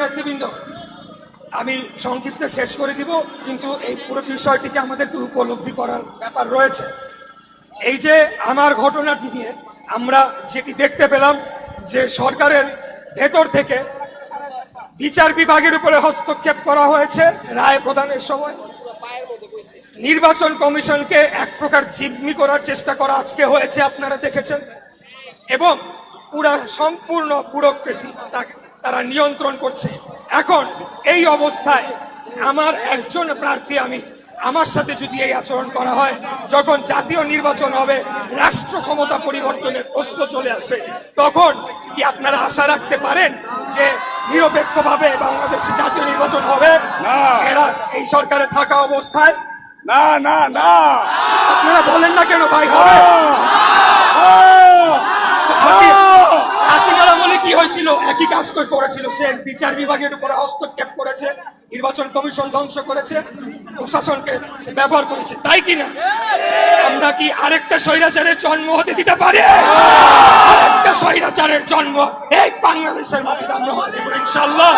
নেতৃবৃন্দ, আমি সংক্ষিপ্তে শেষ করে দিব, কিন্তু এই পুরো বিষয়টিকে আমাদেরকে উপলব্ধি করার ব্যাপার রয়েছে। এই যে আমার ঘটনাটি নিয়ে আমরা যেটি দেখতে পেলাম, যে সরকারের ভেতর থেকে বিচার বিভাগের উপরে হস্তক্ষেপ করা হয়েছে রায় প্রদানের সময়। নির্বাচন কমিশনকে এক প্রকার জিম্মি করার চেষ্টা করা আজকে হয়েছে, আপনারা দেখেছেন। এবং পুরা সম্পূর্ণ ব্যুরোক্রেসি তারা নিয়ন্ত্রণ করছে। এখন এই অবস্থায় আমার একজন প্রার্থী আমি আমার সাথে যদি এই আচরণ করা হয় যখন জাতীয় নির্বাচন হবে রাষ্ট্র ক্ষমতা পরিবর্তনের প্রশ্ন চলে আসবে তখন কি আপনারা আশা রাখতে পারেন যে নিরপেক্ষভাবে বাংলাদেশে জাতীয় নির্বাচন হবে? না। এরা এই সরকারে থাকা অবস্থায়? না না না। আপনারা বলেন না কেন ভাই হবে হাসিনার আমলে কি হয়েছিল, একই কাজ করেছিল সে বিচার বিভাগের উপরে হস্তক্ষেপ করেছে, নির্বাচন কমিশন ধ্বংস করেছে, প্রশাসনকে সে ব্যবহার করেছে। তাই কি না আমরা কি আরেকটা স্বৈরাচারের জন্ম হতে দিতে পারি? আরেকটা স্বৈরাচারের জন্ম এই বাংলাদেশের মাটিতে আমরা হতে দেবো ইনশাল্লাহ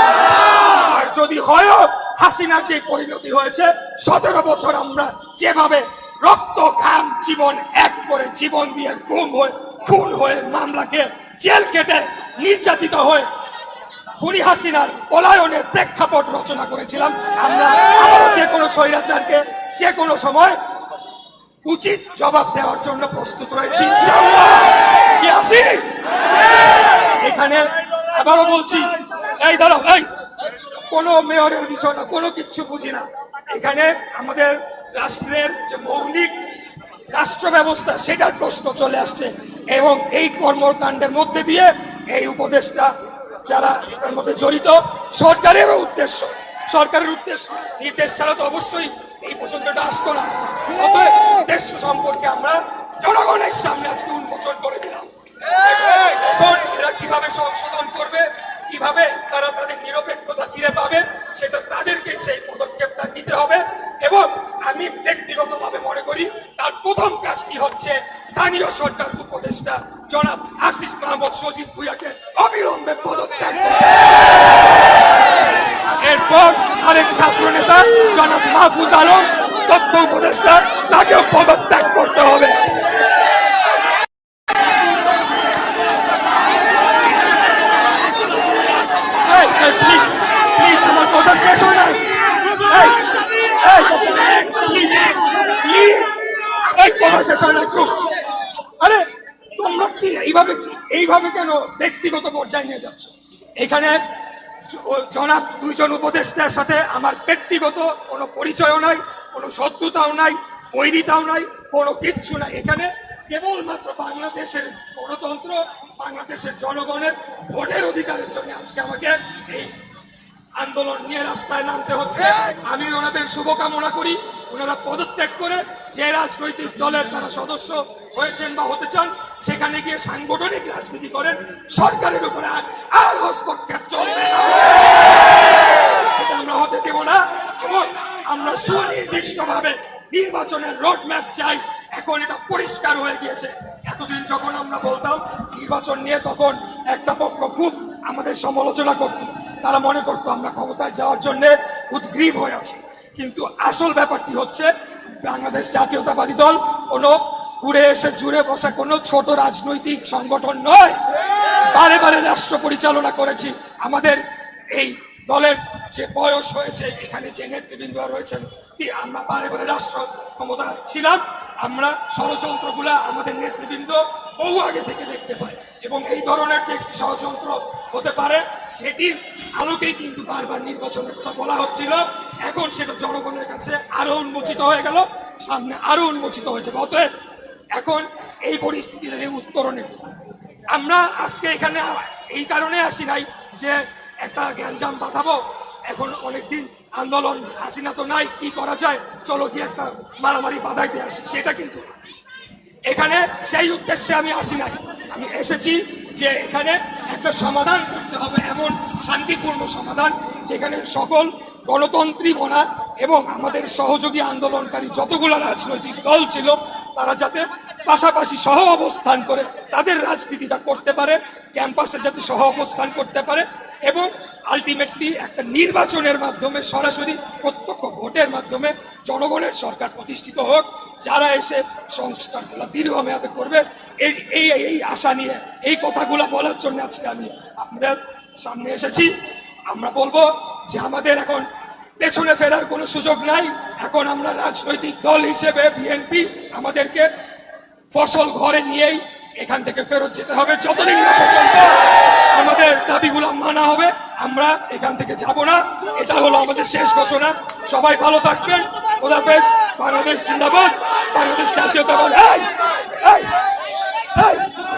আর যদি হয় হাসিনার যে পরিণতি হয়েছে, সতেরো বছর আমরা যেভাবে রক্ত, ঘাম, জীবন এক করে জীবন দিয়ে গুম হয়ে, খুন হয়ে মামলাকে জেল কেটে নির্যাতিত হয়ে খুনি হাসিনার পলায়নের প্রেক্ষাপট রচনা করেছিলাম। আমরা যে কোনো স্বৈরাচারকে যে কোনো সময় উচিত জবাব দেওয়ার জন্য প্রস্তুত রয়েছি। এখানে আবারও বলছি, এই দাঁড়াও, এই। কোনো মেয়রের বিষয় না, কোনো কিচ্ছু বুঝি না। এখানে আমাদের রাষ্ট্রের যে মৌলিক রাষ্ট্র ব্যবস্থা সেটার প্রশ্ন চলে আসছে এবং এই কর্মকাণ্ডের মধ্যে দিয়ে এই উপদেশটা যারা এটার মধ্যে জড়িত সরকারেরও উদ্দেশ্য, সরকারের উদ্দেশ্য, নির্দেশ ছাড়া তো অবশ্যই এই পর্যন্ত আসতো না। উদ্দেশ্য সম্পর্কে আমরা জনগণের সামনে আজকে উন্মোচন করে দিলাম। এখন এরা কীভাবে সংশোধন করবে, কীভাবে তারা তাদের নিরপেক্ষতা ফিরে পাবে, সেটা তাদেরকে সেই পদক্ষেপটা নিতে হবে এবং আমি ব্যক্তিগতভাবে মনে করি তার প্রথম কাজটি হচ্ছে স্থানীয় সরকার উপদেষ্টা জনাব এরপর আরেক ছাত্র নেতা, জনাব মাহফুজ আলম, তথ্য উপদেষ্টা, তাকেও পদত্যাগ করতে হবে। শেষ না আরে, তোমরা কি এইভাবে এইভাবে কেন ব্যক্তিগত পর্যায়ে নিয়ে যাচ্ছ? এখানে জনাব, দুইজন উপদেষ্টার সাথে আমার ব্যক্তিগত কোনো পরিচয়ও নাই, কোনো শত্রুতাও নাই, বৈরিতাও নাই, কোনো কিচ্ছু নাই। এখানে কেবলমাত্র বাংলাদেশের গণতন্ত্র, বাংলাদেশের জনগণের ভোটের অধিকারের জন্য আজকে আমাকে এই আন্দোলন নিয়ে রাস্তায় নামতে হচ্ছে। আমি ওনাদের শুভকামনা করি, ওনারা পদত্যাগ করে যে রাজনৈতিক দলের তারা সদস্য হয়েছেন বা হতে চান, সেখানে গিয়ে সাংগঠনিক রাজনীতি করেন, সরকারের উপরে আর হস্তক্ষেপ চলবে না। আমরা হতে দেব না। এবং আমরা সুনির্দিষ্টভাবে নির্বাচনের রোড ম্যাপ চাই। এখন এটা পরিষ্কার হয়ে গিয়েছে। এতদিন যখন আমরা বলতাম, নির্বাচন নিয়ে তখন একটা পক্ষ খুব আমাদের সমালোচনা করত। তারা মনে করতো আমরা ক্ষমতায় যাওয়ার জন্য উদ্গ্রীব হয়ে আছি। কিন্তু আসল ব্যাপারটি হচ্ছে, বাংলাদেশ জাতীয়তাবাদী দল কোনো ঘুরে এসে জুড়ে বসা কোনো ছোট রাজনৈতিক সংগঠন নয়। বারে বারে রাষ্ট্র পরিচালনা করেছি। আমাদের এই দলের যে বয়স হয়েছে, এখানে যে নেতৃবৃন্দ রয়েছেন আমরা বারে বারে রাষ্ট্র ক্ষমতা ছিলাম? আমরা ষড়যন্ত্রগুলা আমাদের নেতৃবৃন্দ বহু আগে থেকে দেখতে পাই এবং এই ধরনের যে একটি ষড়যন্ত্র হতে পারে, সেটির আলোকেই কিন্তু বারবার নির্বাচনের কথা বলা হচ্ছিল। এখন সেটা জনগণের কাছে আরও উন্মোচিত হয়ে গেল, সামনে আরও উন্মোচিত হয়েছে। অতএব এখন এই পরিস্থিতি থেকে উত্তরণের আমরা আজকে এখানে এই কারণে আসি নাই যে একটা গ্যাঞ্জাম বাঁধাবো। এখন অনেকদিন আন্দোলন, হাসিনা তো নাই, কি করা যায়? চলো কি একটা মারামারি বাধাইতে আসি, সেটা কিন্তু এখানে সেই উদ্দেশ্যে আমি আসি নাই। আমি এসেছি যে এখানে একটা সমাধান করতে হবে, এমন শান্তিপূর্ণ সমাধান, যেখানে সকল গণতন্ত্রী মনা এবং আমাদের সহযোগী আন্দোলনকারী যতগুলো রাজনৈতিক দল ছিল তারা যাতে পাশাপাশি সহ অবস্থান করে তাদের রাজনীতিটা করতে পারে, ক্যাম্পাসে যাতে সহ অবস্থান করতে পারে এবং আলটিমেটলি একটা নির্বাচনের মাধ্যমে সরাসরি প্রত্যক্ষ ভোটের মাধ্যমে জনগণের সরকার প্রতিষ্ঠিত হোক, যারা এসে সংস্কারগুলো দীর্ঘমেয়াদে করবে, এই এই এই আশা নিয়ে, এই কথাগুলো বলার জন্য আজকে আমি আপনাদের সামনে এসেছি। আমরা বলব যে আমাদের এখন পেছনে ফেরার কোনো সুযোগ নাই। এখন আমরা রাজনৈতিক দল হিসেবে বিএনপি আমাদেরকে ফসল ঘরে নিয়েই এখান থেকে ফেরত যেতে হবে। যতদিন পর্যন্ত আমাদের দাবিগুলো মানা হবে, আমরা এখান থেকে যাব না। এটা হলো আমাদের শেষ ঘোষণা। সবাই ভালো থাকবেন। খোদাফেজ বাংলাদেশ জিন্দাবাদ। বাংলাদেশ জাতীয়তাবাদ।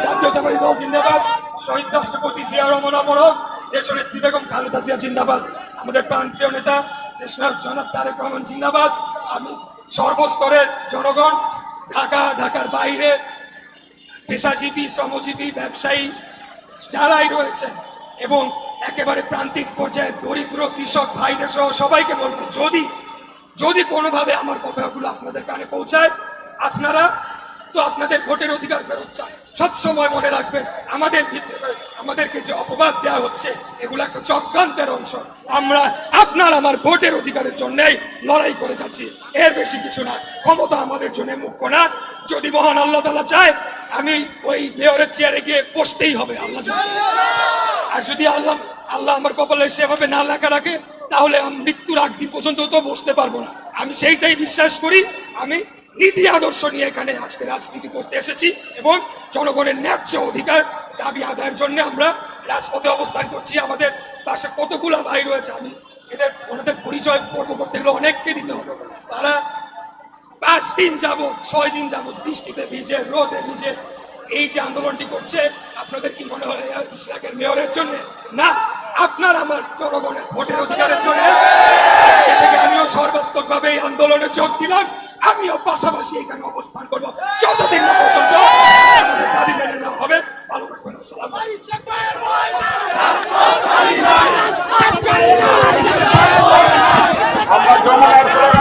জাতীয়তাবাদী দল জিন্দাবাদ। শহীদ রাষ্ট্রপতি জিয়া রহমান অমরক, দেশনেত্রী বেগম খালেদা জিয়া জিন্দাবাদ। আমাদের প্রাণপ্রিয় নেতা দেশনাথ জনাব তারেক রহমান জিন্দাবাদ। আমি সর্বস্তরের জনগণ, ঢাকা, ঢাকার বাইরে, পেশাজীবী, শ্রমজীবী, ব্যবসায়ী যারাই রয়েছেন এবং একেবারে প্রান্তিক পর্যায়ে দরিদ্র কৃষক ভাইদের সহ সবাইকে বলব, যদি যদি কোনোভাবে আমার কথাগুলো আপনাদের কানে পৌঁছায়, আপনারা তো আপনাদের ভোটের অধিকার ফেরত চান সব সময় মনে রাখবেন, আমাদের ভিতরে, আমাদেরকে যে অপবাদ দেওয়া হচ্ছে, এগুলো একটা চক্রান্তের অংশ। আমরা আপনার আমার ভোটের অধিকারের জন্যই লড়াই করে যাচ্ছি। এর বেশি কিছু না, ক্ষমতা আমাদের জন্য মুখ্য না। যদি মহান আল্লাহ তালা চায়, আমি ওই মেয়রের চেয়ারে গিয়ে বসতেই হবে, আল্লাহ আর যদি আল্লাহ আল্লাহ আমার কপালে সেভাবে না লেখা রাখে, তাহলে আমি মৃত্যুর আগ দিন পর্যন্ত তো বসতে পারব না। আমি সেইটাই বিশ্বাস করি, আমি নীতি আদর্শ নিয়ে এখানে আজকে রাজনীতি করতে এসেছি এবং জনগণের ন্যায্য অধিকার দাবি আদায়ের জন্য আমরা রাজপথে অবস্থান করছি। আমাদের পাশে কতগুলো ভাই রয়েছে আমি এদের, ওনাদের পরিচয় পর্ব করতে গেলে অনেককে দিতে হবে। তারা পাঁচ দিন যাবত ছয় দিন যাবত বৃষ্টিতে ভিজে, রোদে ভিজে এই যে আন্দোলনটি করছে, আপনাদের কি মনে হয় ইসরাকের মেয়রের জন্য? না, আপনার আমার জনগণের ভোটের অধিকারের জন্য। আমিও সর্বাত্মক ভাবে এই আন্দোলনে যোগ দিলাম। আমিও পাশাপাশি এখানে অবস্থান করব। যতদিন না পর্যন্ত মেনে নেওয়া হবে ভালো থাকবেন আসসালাম আমরা জমা